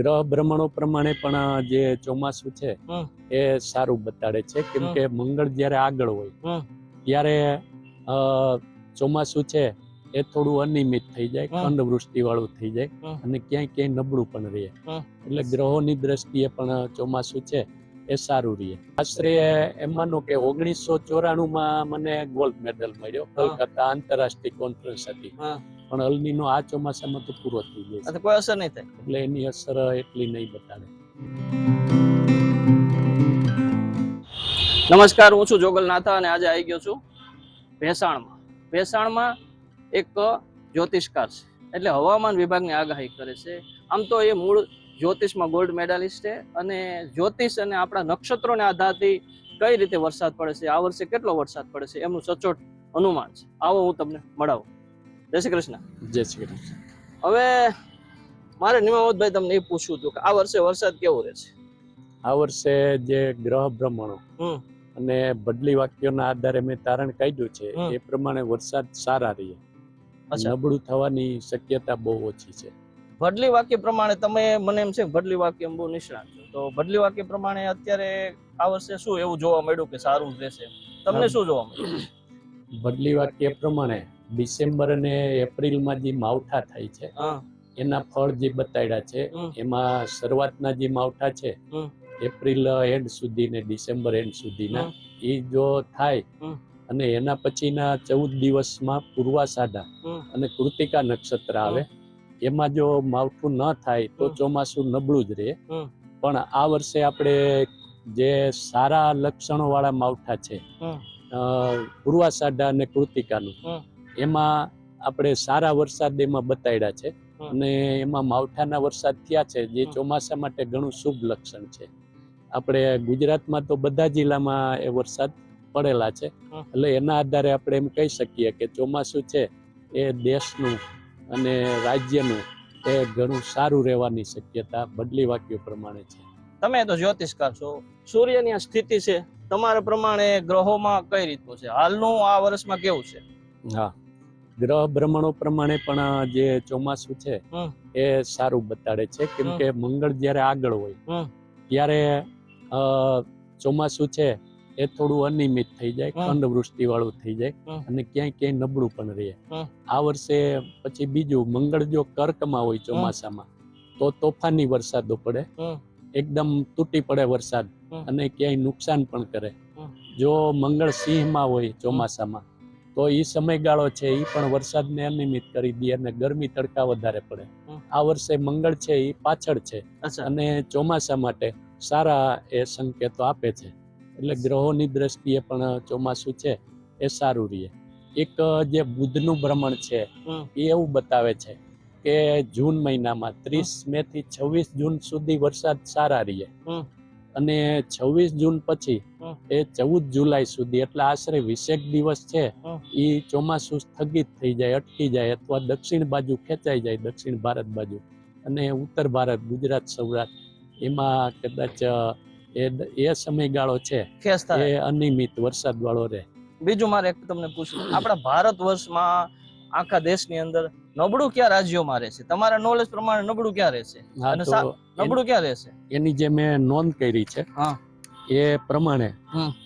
ગ્રહ ભ્રમણો પ્રમાણે પણ જે ચોમાસું છે એ સારું બતાડે છે કેમ. કે મંગળ જ્યારે આગળ હોય ત્યારે ચોમાસું છે એ થોડું અનિયમિત થઈ જાય. ખંડ વૃષ્ટિ વાળું થઈ જાય અને ક્યાંય ક્યાંય નબળું પણ રહે. એટલે ગ્રહોની દ્રષ્ટિએ પણ ચોમાસું છે એ સારું રહે આશરે એમ માનો કે ઓગણીસો ચોરાણું માં મને ગોલ્ડ મેડલ મળ્યો કલકત્તા આંતરરાષ્ટ્રીય કોન્ફરન્સ હતી. પણ અલનીનો આ ચોમાસામાં તો પૂરો થઈ જાય કોઈ અસર નહીં થાય. એટલે એની અસર એટલી નહીં બતાવે. નમસ્કાર હું છું જોગલ નાથા અને આજે આવી ગયો છું ભેસાણમાં. ભેસાણમાં એક જ્યોતિષકાર છે. એટલે હવામાન વિભાગની આગાહી કરે છે. આમ તો એ મૂળ જ્યોતિષમાં ગોલ્ડ મેડાલિસ્ટ છે અને જ્યોતિષ અને આપણા નક્ષત્રોને આધારથી કઈ રીતે વરસાદ પડે છે આ વર્ષે કેટલો વરસાદ પડે છે એમનું સચોટ અનુમાન છે. આવો હું તમને મળાવું. જય શ્રી કૃષ્ણ. જય શ્રી કૃષ્ણ. હવે મારે નિમાવતભાઈ તમને એ પૂછવું હતું કે આ વર્ષે વરસાદ કેવો રહેશે આ વર્ષે જે ગ્રહ ભ્રમણો અને બદલી વાક્યોના આધારે મેં તારણ કાઢ્યું છે એ પ્રમાણે વરસાદ સારા રહે. નબળું થવાની શક્યતા બહુ ઓછી છે. ભડલી વાક્ય પ્રમાણે તમે મને એમ છે ભડલી વાક્ય બહુ નિષ્ણાત છો. તો ભડલી વાક્ય પ્રમાણે અત્યારે આ વર્ષે શું એવું જોવા મળ્યું કે સારું રહેશે તમને શું જોવા મળ્યું? ભડલી વાક્ય પ્રમાણે ડિસેમ્બર અને એપ્રિલમાં જે માવઠા થાય છે એના ફળ જે બતાડ્યા છે એમાં શરૂઆતના જે માવઠા છે એપ્રિલ એન્ડ સુધી ને ડિસેમ્બર એન્ડ સુધીના એ જો થાય અને એના પછીના ચૌદ દિવસમાં પૂર્વાષાઢા. અને કૃતિકા નક્ષત્ર આવે એમાં જો માવઠું ન થાય તો ચોમાસું નબળું જ રહે પણ આ વર્ષે આપણે જે સારા લક્ષણો વાળા માવઠા છે પૂર્વાષાઢા અને કૃતિકાનું. એમાં આપણે સારા વરસાદ એમાં બતાડ્યા છે. અને એમાં માવઠાના વરસાદ થયા છે જે ચોમાસા માટે ઘણું શુભ લક્ષણ છે. આપણે ગુજરાતમાં તો બધા જિલ્લામાં એ વરસાદ પડેલા છે. એટલે એના આધારે આપણે એમ કહી શકીએ કે ચોમાસું છે એ દેશનું અને રાજ્યનું એ ઘણું સારું રહેવાની શક્યતા બદલી વાક્યો પ્રમાણે છે. તમે તો જ્યોતિષકાર છો. સૂર્યની સ્થિતિ છે તમારા પ્રમાણે ગ્રહોમાં કઈ રીતનું છે? હાલનું આ વર્ષમાં કેવું છે? હા. ગ્રહ ભ્રમણો પ્રમાણે પણ જે ચોમાસું છે એ સારું બતાડે છે. કેમ કે મંગળ જ્યારે આગળ હોય ત્યારે ચોમાસું છે એ થોડું અનિયમિત થઈ જાય ખંડ વૃષ્ટિ વાળું થઈ જાય અને ક્યાંય ક્યાંય નબળું પણ રહે. આ વર્ષે પછી બીજું મંગળ જો કર્કમાં હોય ચોમાસામાં તો તોફાની વરસાદો પડે એકદમ તૂટી પડે વરસાદ અને ક્યાંય નુકસાન પણ કરે. જો મંગળ સિંહમાં હોય ચોમાસામાં તો એ સમયગાળો છે એ પણ વરસાદને અનિયમિત કરી દે અને ગરમી તડકા વધારે પડે. આ વર્ષે મંગળ છે એ પાછળ છે અને ચોમાસા માટે સારા એ સંકેતો આપે છે. એટલે ગ્રહોની દ્રષ્ટિએ પણ ચોમાસું છે એ સારું રહે. એક જે બુધનું ભ્રમણ છે એ એવું બતાવે છે કે જૂન મહિનામાં ત્રીસ મે થી છવ્વીસ જૂન સુધી વરસાદ સારા રહે. અને છવ્વીસ જૂન પછી એ ચૌદ જુલાઈ સુધી એટલે આશરે વીસેક દિવસ છે એ ચોમાસું સ્થગિત થઈ જાય અટકી જાય અથવા દક્ષિણ બાજુ ખેંચાઈ જાય દક્ષિણ ભારત બાજુ અને ઉત્તર ભારત ગુજરાત સૌરાષ્ટ્ર. એમાં કદાચ એ એ સમયગાળો છે ખેસ થાય એ અનિયમિત વરસાદ વાળો રહે. બીજું મારે એક તમને પૂછવું. આપણા ભારત વર્ષમાં આખા દેશની અંદર નબળું ક્યાં રાજ્યોમાં રહેશે? તમારા નોલેજ પ્રમાણે નબળું ક્યાં રહેશે? અને નબળું ક્યાં રહેશે? એની જે મેં નોંધ કરી છે એ પ્રમાણે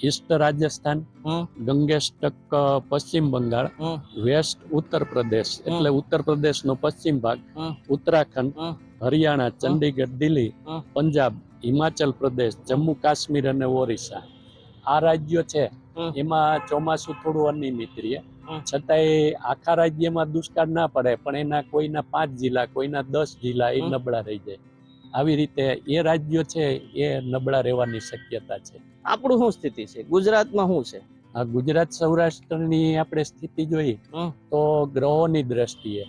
ઈસ્ટ રાજસ્થાન ગંગેસ્ટક પશ્ચિમ બંગાળ વેસ્ટ ઉત્તર પ્રદેશ એટલે ઉત્તર પ્રદેશનો પશ્ચિમ ભાગ ઉત્તરાખંડ હરિયાણા ચંડીગઢ દિલ્હી પંજાબ હિમાચલ પ્રદેશ જમ્મુ કાશ્મીર અને ઓરિસ્સા. આ રાજ્યો છે એમાં ચોમાસું થોડું અનિયમિત રહે. છતાંય આખા રાજ્યમાં દુષ્કાળ ના પડે પણ એના કોઈના પાંચ જિલ્લા કોઈના દસ જિલ્લા એ નબળા રહી જાય. આવી રીતે એ રાજ્યો છે એ નબળા રહેવાની શક્યતા છે. આપણું શું સ્થિતિ છે? ગુજરાતમાં શું છે? ગુજરાત સૌરાષ્ટ્રની આપણે સ્થિતિ જોઈએ તો ગ્રહોની દ્રષ્ટિએ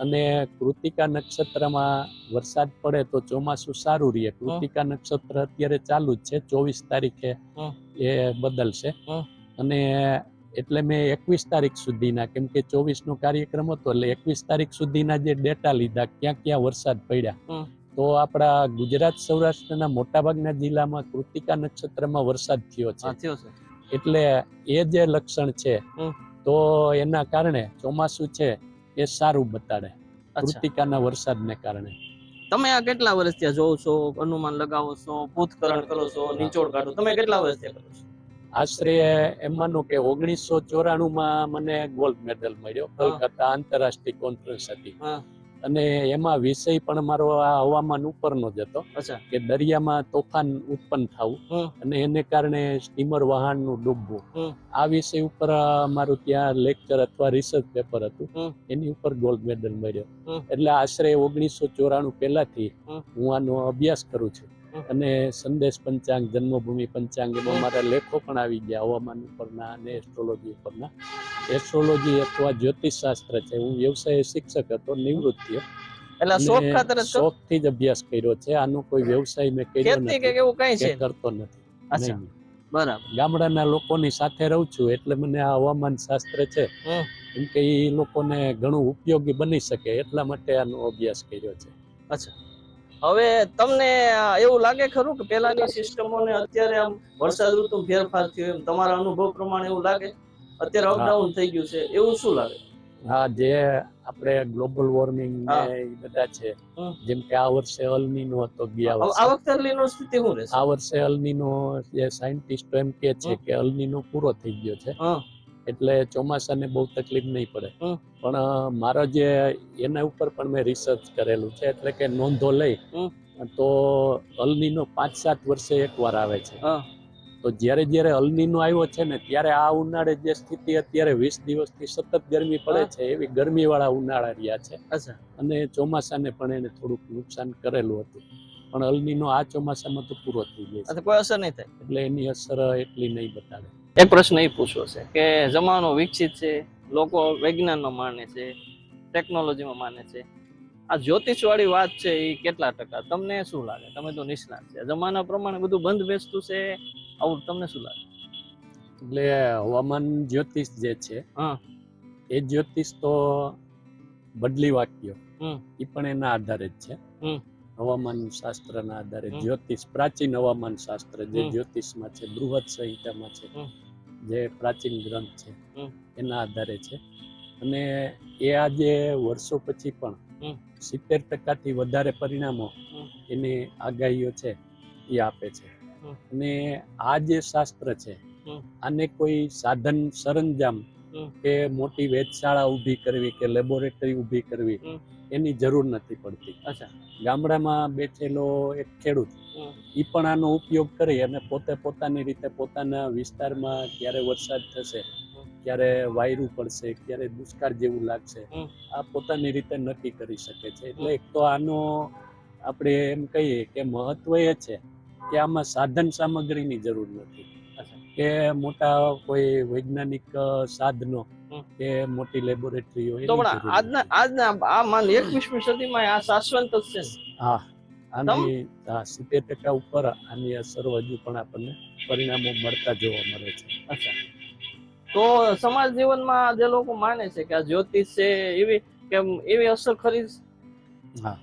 અને કૃતિકા નક્ષત્રમાં વરસાદ પડે તો ચોમાસું સારું રહે. કૃતિકા નક્ષત્ર અત્યારે ચાલુ જ છે ચોવીસ તારીખે એ બદલશે. અને એટલે મેં એકવીસ તારીખ સુધીના કેમ કે ચોવીસ નો કાર્યક્રમ હતો એટલે એકવીસ તારીખ સુધીના જે ડેટા લીધા ક્યાં ક્યાં વરસાદ પડ્યા તો આપણા ગુજરાત સૌરાષ્ટ્રના મોટાભાગના જિલ્લામાં કૃતિકા નક્ષત્રમાં વરસાદ થયો છે. એટલે એ જે લક્ષણ છે તો એના કારણે ચોમાસું છે એ સારું બતાડે કૃતિકાના વરસાદને કારણે. તમે આ કેટલા વર્ષ ત્યાં જોવો છો અનુમાન લગાવો છો ભૂતકરણ કરો છો નિચોડ કાઢો તમે કેટલા વર્ષ ત્યાં કરો છો? આશરે એમ માનો કે ઓગણીસો ચોરાણું માં મને ગોલ્ડ મેડલ મળ્યો કલકત્તા આંતરરાષ્ટ્રીય કોન્ફરન્સ હતી. અને એમાં વિષય પણ મારો આ હવામાન ઉપરનો જ હતો. કે દરિયામાં તોફાન ઉત્પન્ન થવું અને એને કારણે સ્ટીમર વાહનનું ડૂબવું. હમ. આ વિષય ઉપર મારું ત્યાં લેક્ચર અથવા રિસર્ચ પેપર હતું. એની ઉપર ગોલ્ડ મેડલ મળ્યો. એટલે આશરે ઓગણીસો ચોરાણું પહેલાથી. હું આનો અભ્યાસ કરું છું. અને સંદેશ પંચાંગ જન્મભૂમિ પંચાંગ એમાં મારા લેખો પણ આવી ગયા હવામાન ઉપરના અને એસ્ટ્રોલોજી ઉપરના. એસ્ટ્રોલોજી અથવા જ્યોતિષ શાસ્ત્ર છે. હું વ્યવસાય શિક્ષક હતો નિવૃત્ત થયો. એટલે શોખ ખાતર જ અભ્યાસ કર્યો છે. આનો કોઈ વ્યવસાય મેં કર્યો નથી. કઈ કરતો નથી. બરાબર. ગામડાના લોકોની સાથે રહું છું એટલે મને આ હવામાન શાસ્ત્ર છે. કેમ કે એ લોકોને ઘણું ઉપયોગી બની શકે એટલા માટે આનો અભ્યાસ કર્યો છે. અચ્છા. હવે તમને એવું લાગે ખરું કે પેલાની સિસ્ટમો ને અત્યારે આમ વરસાદ ઋતુ ફેરફાર થયો એમ તમારા અનુભવ પ્રમાણે એવું લાગે? અત્યારે અપડાઉન થઈ ગયું છે એવું શું લાગે? હા જે આપણે ગ્લોબલ વોર્મિંગ ને એ બધા છે જેમ કે આ વર્ષે અલનીનો હતો ગયા વર્ષે. આ વખતે અલનીનો સ્થિતિ શું રહેશે? આ વર્ષે અલનીનો જે સાયન્ટિસ્ટો એમ કે છે. કે અલનીનો પૂરો થઈ ગયો છે. હા. એટલે ચોમાસાને બહુ તકલીફ નહીં પડે. પણ મારો જે એના ઉપર પણ મેં રિસર્ચ કરેલું છે એટલે કે નોંધો લઈ. તો અલનીનો પાંચ સાત વર્ષે એકવાર આવે છે. તો જ્યારે જ્યારે અલનીનો આવ્યો છે ને ત્યારે આ ઉનાળે જે સ્થિતિ અત્યારે વીસ દિવસથી સતત ગરમી પડે છે એવી ગરમીવાળા ઉનાળા રહ્યા છે. અને ચોમાસાને પણ એને થોડુંક નુકસાન કરેલું હતું. પણ અલનીનો આ ચોમાસામાં તો પૂરો થઈ ગયો છે. કોઈ અસર નહીં થાય? એટલે એની અસર એટલી નહીં બતાવે. એક પ્રશ્ન એ પૂછવો છે કે જમાનો વિકસિત છે લોકો વિજ્ઞાનમાં માને છે ટેકનોલોજીમાં માને છે આ જ્યોતિષવાળી વાત છે એ કેટલા ટકા તમને શું લાગે તમે તો નિષ્ણાત છે જમાના પ્રમાણે બધું બંધ બેસતું છે આવું તમને શું લાગે એટલે હવામાન જ્યોતિષ જે છે હા. એ જ્યોતિષ તો બદલી વાક્યો. એ પણ એના આધારે જ છે. હવામાન શાસ્ત્રના આધારે જ્યોતિષ પ્રાચીન હવામાન શાસ્ત્ર જે. જ્યોતિષમાં છે બૃહદ સંહિતામાં છે. જે પ્રાચીન ગ્રંથ છે એના આધારે છે. અને એ આજે વર્ષો પછી પણ. સિત્તેર ટકાથી વધારે પરિણામો એની આગાહીઓ છે એ આપે છે. અને આ જે શાસ્ત્ર છે આને કોઈ સાધન સરંજામ કે મોટી વેધશાળા ઊભી કરવી કે લેબોરેટરી ઊભી કરવી. એની જરૂર નથી પડતી. અચ્છા. ગામડામાં બેઠેલો એક ખેડૂત એ પણ આનો ઉપયોગ કરી અને પોતે પોતાની રીતે પોતાના વિસ્તારમાં ક્યારે વરસાદ થશે ક્યારે વાયરું પડશે ક્યારે દુષ્કાળ જેવું લાગશે આ પોતાની રીતે નક્કી કરી શકે છે. એટલે એક તો આનો આપણે એમ કહીએ કે મહત્વ એ છે કે આમાં સાધન સામગ્રીની જરૂર નથી. કે મોટા કોઈ વૈજ્ઞાનિક સાધનો. કે મોટી લેબોરેટરીઓ તો પણ આજના આજના આ માન એકવીસમી સદીમાં આ શાશ્વત જ છે હા આની સિત્તેર ટકા ઉપર આની અસર હજુ પણ આપણને પરિણામો મળતા જોવા મળે છે. અચ્છા. તો સમાજ જીવનમાં જે લોકો માને છે કે આ જ્યોતિષ છે એવી કે એવી અસર ખરી? હા.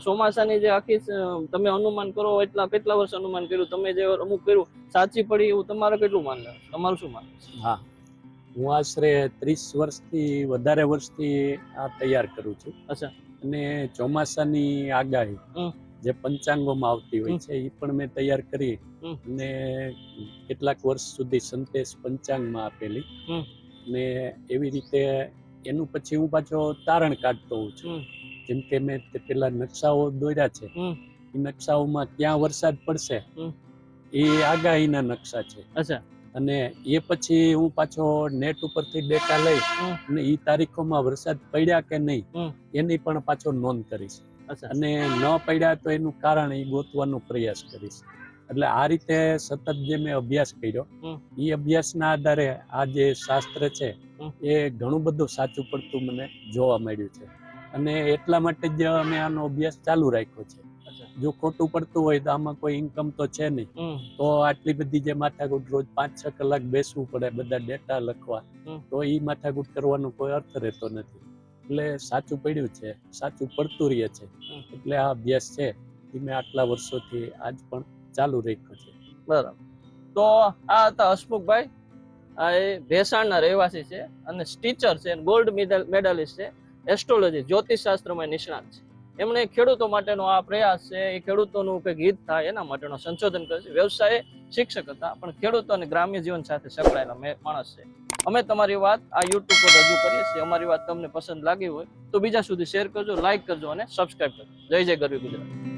ચોમાસાની જે આખી તમે અનુમાન કરો એટલા કેટલા વર્ષ અનુમાન કર્યું? તમે જે અમુક કર્યું સાચી પડી એવું તમારે કેટલું માન તમારું શું માન હા. હું આશરે ત્રીસ વર્ષથી વધારે વર્ષથી આ તૈયાર કરું છું. અચ્છા. અને ચોમાસાની આગાહી જે પંચાંગોમાં આવતી હોય છે એ પણ મેં તૈયાર કરી. અને કેટલાક વર્ષ સુધી સંદેશ પંચાંગમાં આપેલી. ને એવી રીતે એનું પછી હું પાછો તારણ કાઢતો હોઉં છું. જેમ કે મેં તે પેલા નકશાઓ દોર્યા છે. એ નકશાઓમાં ક્યાં વરસાદ પડશે એ આગાહીના નકશા છે. અચ્છા. અને એ પછી હું પાછો નેટ ઉપરથી ડેટા લઈ અને એ તારીખોમાં વરસાદ પડ્યા કે નહીં એની પણ પાછો નોંધ કરીશ. અને ન પડ્યા તો એનું કારણ એ ગોતવાનો પ્રયાસ કરીશ. એટલે આ રીતે સતત જે મેં અભ્યાસ કર્યો એ અભ્યાસના આધારે આ જે શાસ્ત્ર છે એ ઘણું બધું સાચું પડતું મને જોવા મળ્યું છે. અને એટલા માટે જ અમે આનો અભ્યાસ ચાલુ રાખ્યો છે. જો ખોટું પડતું હોય તો આમાં કોઈ ઇન્કમ તો છે નહીં. તો આટલી બધી જે માથાકૂટ રોજ પાંચ છ કલાક બેસવું પડે બધા ડેટા લખવા. તો એ માથાકૂટ કરવાનો કોઈ અર્થ રહેતો નથી. એટલે સાચું પડ્યું છે સાચું પડતું રહે છે. એટલે આ અભ્યાસ છે એ મેં આટલા વર્ષોથી આજ પણ ચાલુ રાખ્યો છે. બરાબર. તો આ હતા હસમુખભાઈ. આ એ ભેસાણના રહેવાસી છે અને સ્ટીચર છે ગોલ્ડ મેડલ છે. એસ્ટ્રોલોજી જ્યોતિષ શાસ્ત્રમાં નિષ્ણાત છે. એમણે ખેડૂતો માટેનો આ પ્રયાસ છે, એ ખેડૂતોનું કંઈક હિત થાય, એના માટેનો સંશોધન કરે છે. વ્યવસાય શિક્ષક હતા, પણ ખેડૂતો અને ગ્રામ્ય જીવન સાથે સંકળાયેલા માણસ છે. અમે તમારી વાત આ યુટ્યુબ પર રજૂ કરીએ છીએ. અમારી વાત તમને પસંદ લાગી હોય તો બીજા સુધી શેર કરજો લાઈક કરજો અને સબસ્ક્રાઇબ કરજો. જય જય ગરવી ગુજરાત.